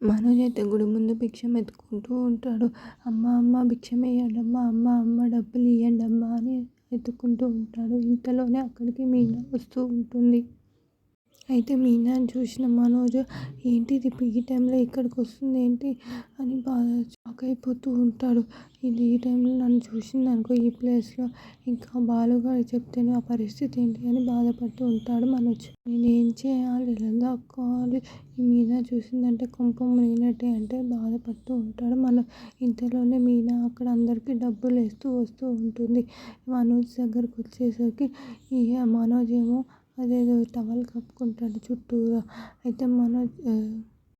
మనోజ్ అయితే గుడి ముందు భిక్షం ఎత్తుకుంటూ ఉంటాడు. అమ్మ అమ్మ భిక్షం వేయండమ్మా అమ్మ అమ్మ డబ్బులు ఇవ్వండమ్మా అని ఎత్తుకుంటూ ఉంటాడు. ఇంతలోనే అక్కడికి మీనా వస్తూ ఉంటుంది. అయితే మీనా చూసిన మనోజ్ ఏంటిది ఈ టైంలో ఇక్కడికి వస్తుంది ఏంటి? అని బాగా షాక్ అయిపోతూ ఉంటాడు. ఇది ఈ టైంలో నన్ను చూసింది అనుకో ఈ ప్లేస్లో ఇంకా బాలుగారు చెప్తే ఆ పరిస్థితి ఏంటి? అని బాధపడుతూ ఉంటాడు మనోజ్. నేను ఏం చేయాలి? ఎలా దాక్కోవాలి? ఈ మీనా చూసిందంటే కుంపం లేనట్టే అంటే బాధపడుతూ ఉంటాడు మన ఇంతలోనే మీనా అక్కడ అందరికీ డబ్బులు వేస్తూ వస్తూ ఉంటుంది. మనోజ్ దగ్గరకు వచ్చేసరికి ఈ మనోజ్ ఏమో అదేదో టవల్ కప్పుకుంటాడు చుట్టూరా. అయితే మనోజ్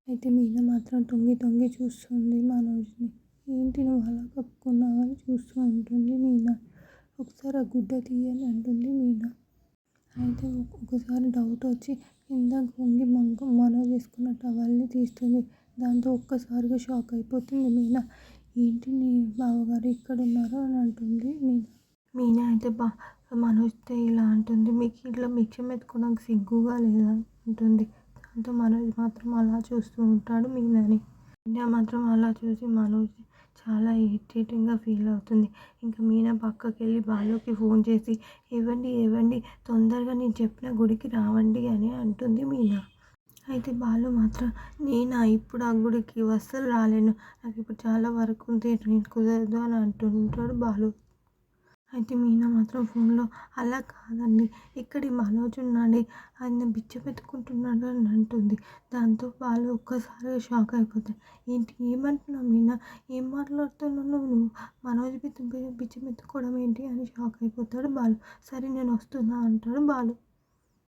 అయితే మీనా మాత్రం తొంగి తొంగి చూస్తుంది మనోజ్ని. ఏంటి నువ్వు అలా కప్పుకున్నావు? అని చూస్తూ ఉంటుంది మీనా. ఒకసారి ఆ గుడ్డ తీయని అంటుంది మీనా. అయితే ఒకసారి డౌట్ వచ్చి కింద పొంగి మంగ మనోజ్ వేసుకున్న టవల్ని తీస్తుంది. దాంతో ఒక్కసారిగా షాక్ అయిపోతుంది మీనా. ఏంటి నీ బావగారు ఇక్కడ ఉన్నారు అని అంటుంది మీనా. మీనా అయితే బా మనోజ్తో ఇలా మనకి ఇట్లా భిక్షం ఎత్తుకోవడానికి సిగ్గుగా లేదా ఉంటుంది దాంతో మనోజ్ మాత్రం అలా చూస్తూ ఉంటాడు మీనాని. మీనా మాత్రం అలా చూసి మనోజ్ చాలా ఇరిటేటింగ్గా ఫీల్ అవుతుంది. ఇంకా మీనా పక్కకి వెళ్ళి బాలుకి ఫోన్ చేసి ఇవ్వండి ఇవ్వండి తొందరగా నేను చెప్పిన గుడికి రావండి అని అంటుంది మీనా. అయితే బాలు మాత్రం నేనా? ఇప్పుడు ఆ గుడికి అస్సలు రాలేను. నాకు ఇప్పుడు చాలా వరకు ఉంది నేను కుదరదు అని అంటుంటాడు బాలు. అయితే మీనా మాత్రం ఫోన్లో అలా కాదండి. ఇక్కడి మనోజ్ ఉన్నాడే. ఆయన బిచ్చమెత్తుకుంటున్నాడు అని అంటుంది. దాంతో వాళ్ళు ఒక్కసారిగా షాక్ అయిపోతారు. ఏంటి ఏమంటున్నావు మీనా? ఏం మాట్లాడుతున్నావు నువ్వు? మనోజ్ బిచ్చ బిచ్చమెత్తుకోవడం ఏంటి అని షాక్ అయిపోతాడు బాలు. సరే నేను వస్తున్నా అంటాడు బాలు.